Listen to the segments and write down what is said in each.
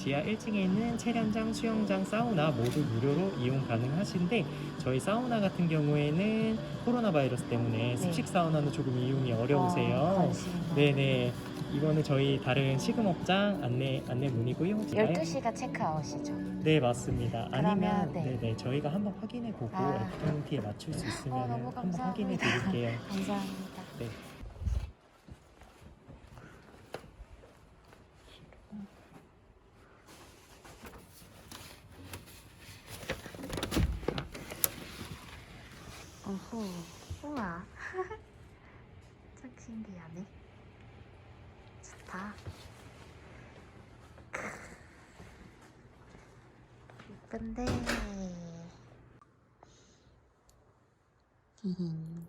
지하 1층에 있는 체련장, 수영장, 사우나 모두 무료로 이용 가능하신데 저희 사우나 같은 경우에는 코로나 바이러스 때문에 습식 사우나는 조금 이용이 어려우세요. 어, 관심이 네네. 이거는 저희 다른 식음업장 안내 안내 문이고요. 제가요? 12시가 체크아웃이죠. 네 맞습니다. 아니면 그러면, 네. 네 네 저희가 한번 확인해 보고 아. 애프터눈티에 맞출 수 있으면 어, 너무 한번 확인해 감사합니다. 드릴게요. 감사합니다. 네. 호, 우와. 참 신기하네. 좋다. 히히.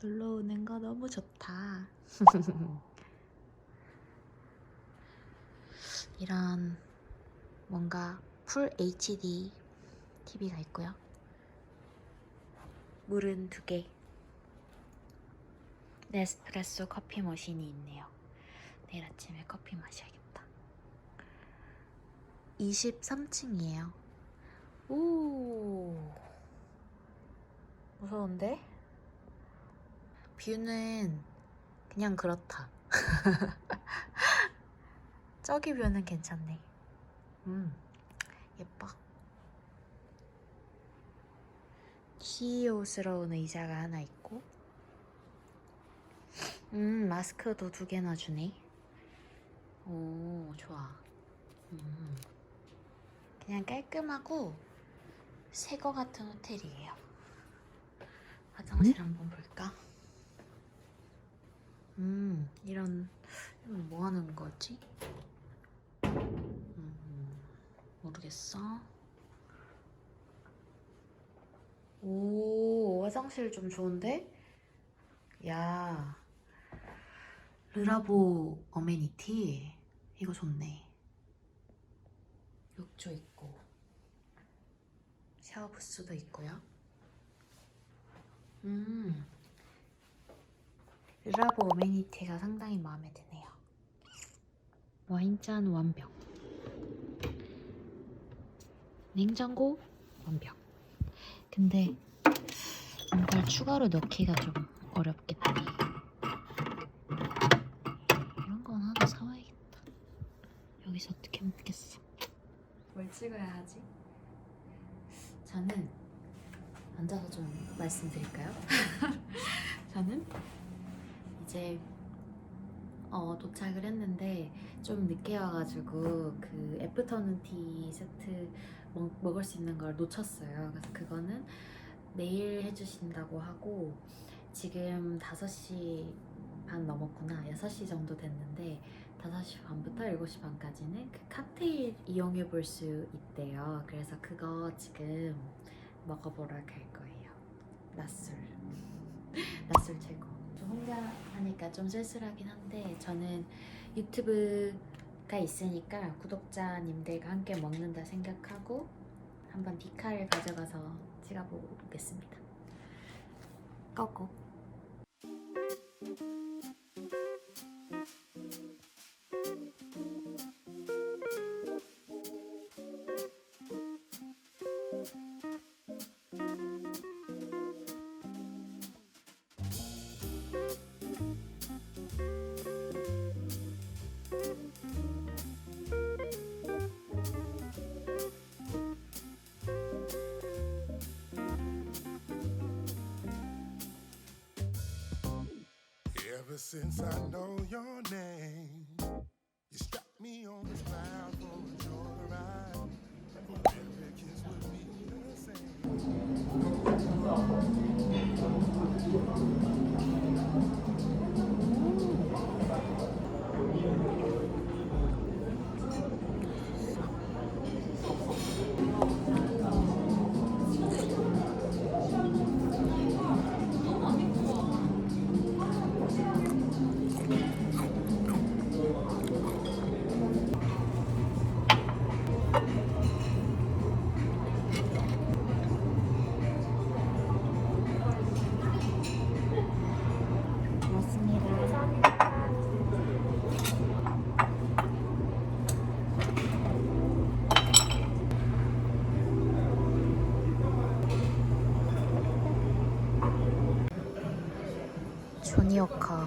놀러 오는 거 너무 좋다. 이런 뭔가 풀 HD TV가 있고요. 물은 두 개. 네스프레소 커피 머신이 있네요. 내일 아침에 커피 마셔야겠다. 23층이에요. 오. 무서운데? 뷰는 그냥 그렇다. 저기 뷰는 괜찮네. 음, 예뻐. CEO스러운 의자가 하나 있고. 음 마스크도 두 개나 주네. 오 좋아. 음. 그냥 깔끔하고 새 거 같은 호텔이에요. 화장실 한번 볼까? 음 이런 이건 뭐 하는 거지? 음, 모르겠어 오, 화장실 좀 좋은데? 야, 르라보 어메니티? 이거 좋네. 욕조 있고, 샤워 부스도 있고요. 음, 르라보 어메니티가 상당히 마음에 드네요. 와인잔 완벽. 냉장고 완벽. 근데 뭔가를 추가로 넣기가 좀 어렵겠다. 이런 건 하나 사와야겠다. 여기서 어떻게 먹겠어? 뭘 찍어야 하지? 저는 앉아서 좀 말씀드릴까요? 저는 이제 어, 도착을 했는데 좀 늦게 와가지고 그 애프터눈 티 세트 먹, 먹을 수 있는 걸 놓쳤어요. 그래서 그거는 내일 해주신다고 하고 지금 5시 반 넘었구나. 6시 정도 됐는데 5시 반부터 7시 반까지는 그 칵테일 이용해 볼 수 있대요. 그래서 그거 지금 먹어보러 갈 거예요. 낮술. 낮술 최고. 저 혼자 하니까 좀 쓸쓸하긴 한데 저는 유튜브 가 있으니까 구독자님들과 함께 먹는다 생각하고 한번 디카를 가져가서 찍어보겠습니다. 꺼고. Ever since I know your name, you struck me on this cloud for a joyride. Every kiss would be the same. 조니어커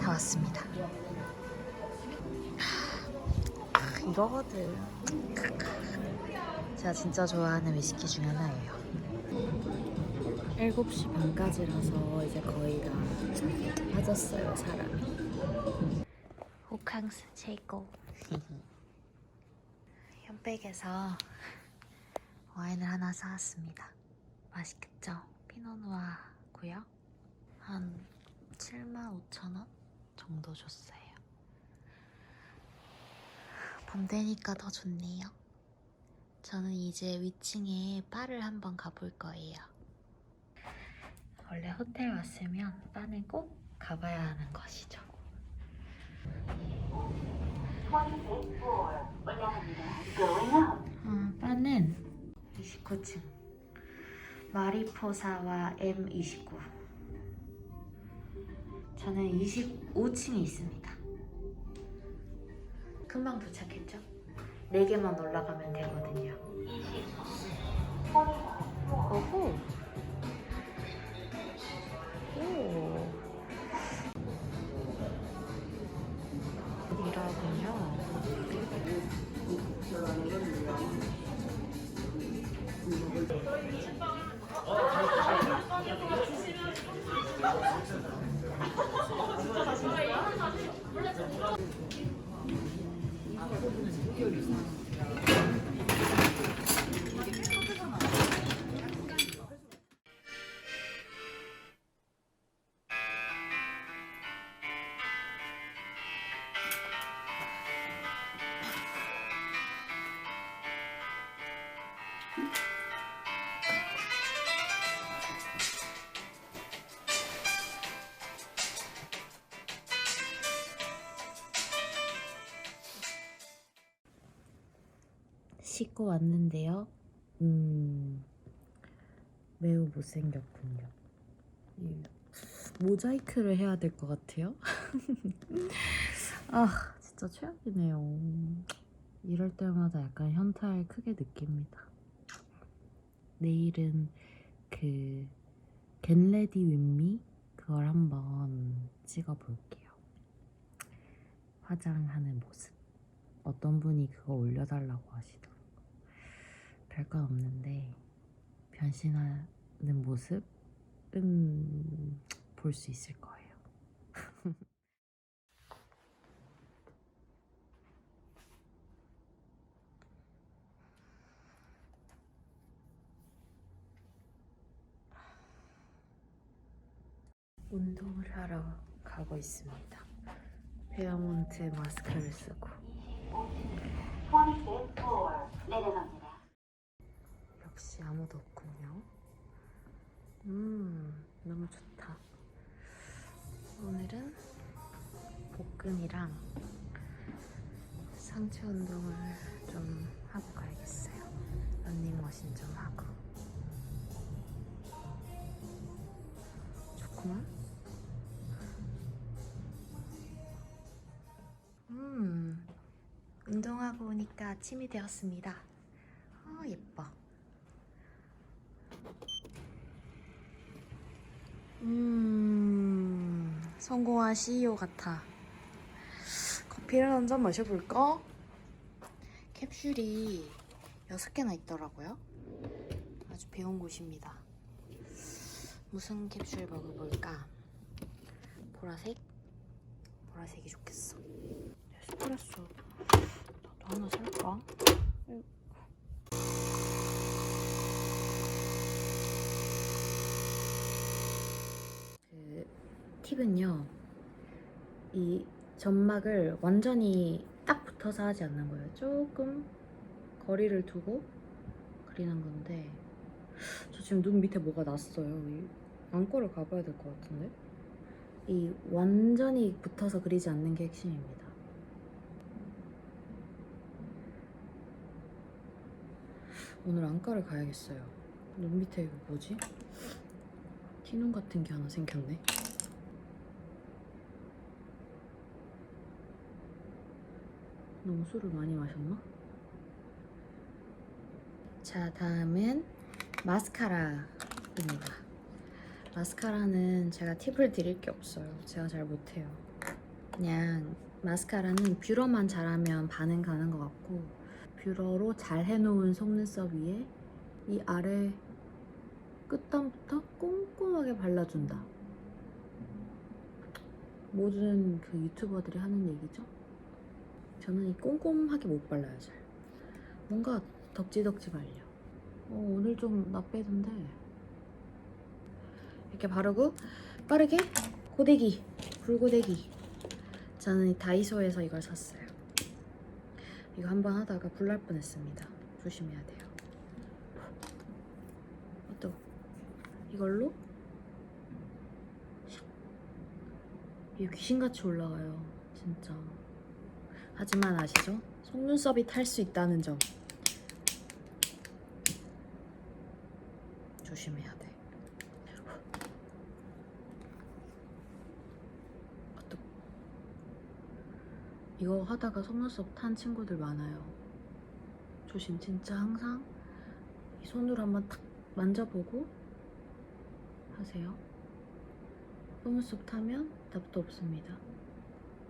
다 왔습니다. 아, 이거거든. 제가 진짜 좋아하는 위스키 중 하나예요. 7시 반까지라서 이제 거의 다 빠졌어요, 사람이. 호캉스 최고. 현백에서 와인을 하나 사왔습니다. 맛있겠죠? 피노누아고요. 한 7만 5천 원 정도 줬어요. 밤 되니까 더 좋네요. 저는 이제 위층에 바를 한번 가볼 거예요. 원래 호텔 왔으면 바는 꼭 가봐야 하는 것이죠. 어, 바는 29층 마리포사와 M29 저는 25층에 있습니다. 금방 도착했죠? 4개만 올라가면 되거든요. 오호 오. 이라군요 6개월 씻고 왔는데요. 음, 매우 못생겼군요. 이 모자이크를 해야 될 것 같아요. 아, 진짜 최악이네요. 이럴 때마다 약간 현타를 크게 느낍니다. 내일은 그 겟레디 윈미 그걸 한번 찍어볼게요. 화장하는 모습. 어떤 분이 그거 올려달라고 하시더라고요. 별건 없는데 변신하는 모습은 볼 수 있을 거예요. 운동을 하러 가고 있습니다. 베어몬트 마스크를 쓰고 25th floor 내려갑니다. 역시 아무도 없군요. 음, 너무 좋다. 오늘은 복근이랑 상체 운동을 좀 하고 가야겠어요. 런닝머신 좀 하고. 좋구만. 음, 운동하고 오니까 아침이 되었습니다. 아, 예뻐. 음, 성공한 CEO 같아. 커피를 한 잔 마셔볼까? 캡슐이 6개나 있더라고요. 아주 배운 곳입니다. 무슨 캡슐 먹어볼까? 보라색? 보라색이 좋겠어. 에스프레소 나도 하나 살까? 그 팁은요. 이 점막을 완전히 딱 붙어서 하지 않는 거예요. 조금 거리를 두고 그리는 건데 저 지금 눈 밑에 뭐가 났어요. 이 안과를 가봐야 될 것 같은데 이 완전히 붙어서 그리지 않는 게 핵심입니다. 오늘 안과를 가야겠어요. 눈 밑에 이거 뭐지? 티눈 같은 게 하나 생겼네. 너무 술을 많이 마셨나? 자, 다음은 마스카라입니다. 마스카라는 제가 팁을 드릴 게 없어요. 제가 잘 못해요. 그냥 마스카라는 뷰러만 잘하면 반응 가는 것 같고 뷰러로 잘 해놓은 속눈썹 위에 이 아래 끝단부터 꼼꼼하게 발라준다. 모든 그 유튜버들이 하는 얘기죠. 저는 이 꼼꼼하게 못 발라요 잘. 뭔가 덕지덕지 발려. 어, 오늘 좀 나빼던데. 이렇게 바르고 빠르게 고데기, 불고데기. 저는 이 다이소에서 이걸 샀어요. 이거 한 번 하다가 불 날 뻔했습니다. 조심해야 돼요. 또 이걸로 샥. 이게 귀신같이 올라가요. 진짜. 하지만 아시죠? 속눈썹이 탈 수 있다는 점. 조심해야 돼. 아, 또 이거 하다가 속눈썹 탄 친구들 많아요. 조심, 진짜 항상 이 손으로 한번 탁 만져보고 하세요. 속눈썹 타면 답도 없습니다.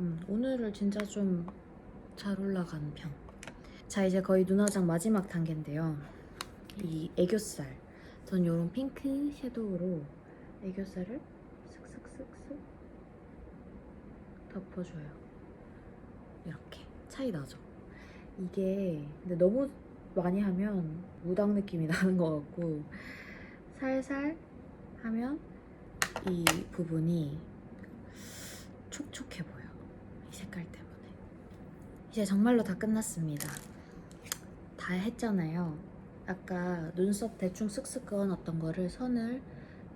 음, 오늘을 진짜 좀 잘 올라간 편. 자, 이제 거의 눈화장 마지막 단계인데요. 이 애교살. 전 이런 핑크 섀도우로 애교살을 슥슥슥슥 덮어줘요. 이렇게 차이 나죠. 이게 근데 너무 많이 하면 무당 느낌이 나는 것 같고 살살 하면 이 부분이 촉촉해 보여. 이 색깔 때문에. 이제 정말로 다 끝났습니다. 다 했잖아요. 아까 눈썹 대충 쓱쓱 그어놨던 거를 선을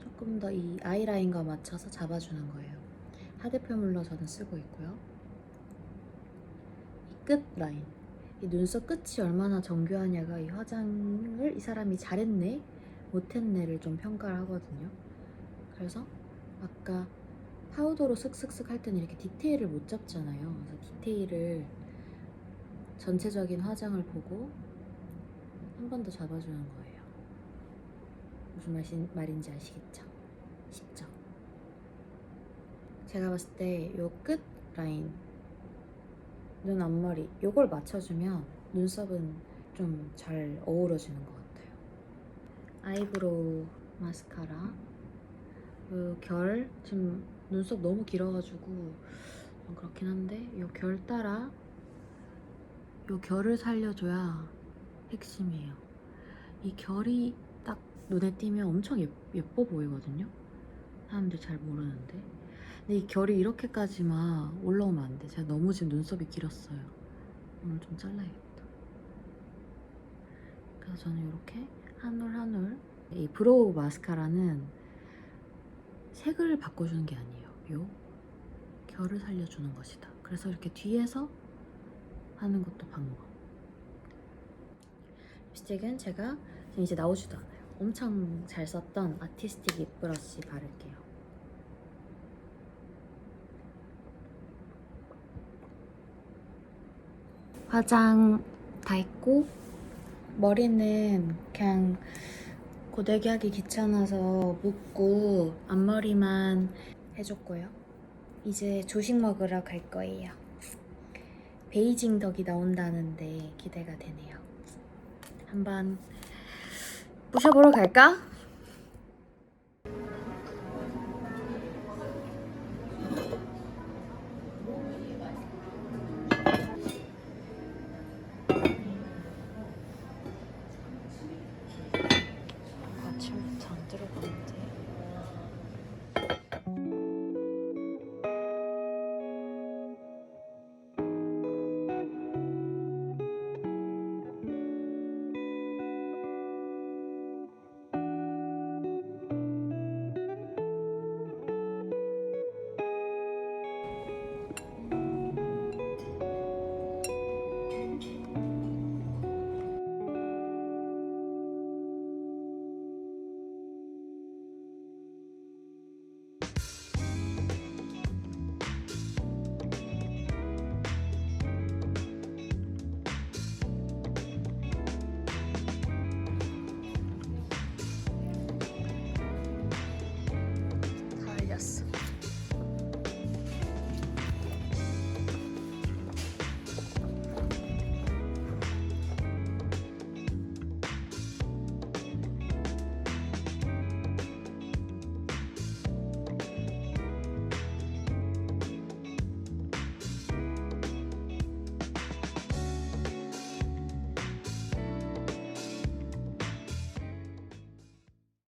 조금 더 이 아이라인과 맞춰서 잡아주는 거예요. 하드표물러 저는 쓰고 있고요. 이 끝 라인. 이 눈썹 끝이 얼마나 정교하냐가 이 화장을 이 사람이 잘했네, 못했네를 좀 평가를 하거든요. 그래서 아까 파우더로 슥슥슥 할 때는 이렇게 디테일을 못 잡잖아요. 그래서 디테일을 전체적인 화장을 보고 한 번 더 잡아주는 거예요. 무슨 말인, 말인지 아시겠죠? 쉽죠? 제가 봤을 때 요 끝 라인 눈 앞머리 요걸 맞춰주면 눈썹은 좀 잘 어우러지는 것 같아요. 아이브로우 마스카라 요결 지금 눈썹 너무 길어가지고 좀 그렇긴 한데 요 결 따라 요 결을 살려줘야 핵심이에요. 이 결이 딱 눈에 띄면 엄청 예, 예뻐 보이거든요. 사람들 잘 모르는데. 근데 이 결이 이렇게까지 만 올라오면 안 돼. 제가 너무 지금 눈썹이 길었어요. 오늘 좀 잘라야겠다. 그래서 저는 이렇게 한 올 한 올. 이 브로우 마스카라는 색을 바꿔주는 게 아니에요. 요 결을 살려주는 것이다. 그래서 이렇게 뒤에서 하는 것도 방법. 립스틱은 제가 지금 이제 나오지도 않아요. 엄청 잘 썼던 아티스틱 립 브러쉬 바를게요. 화장 다 했고 머리는 그냥 고데기 하기 귀찮아서 묶고 앞머리만 해줬고요. 이제 조식 먹으러 갈 거예요. 베이징 덕이 나온다는데 기대가 되네요. 한번 부셔보러 갈까?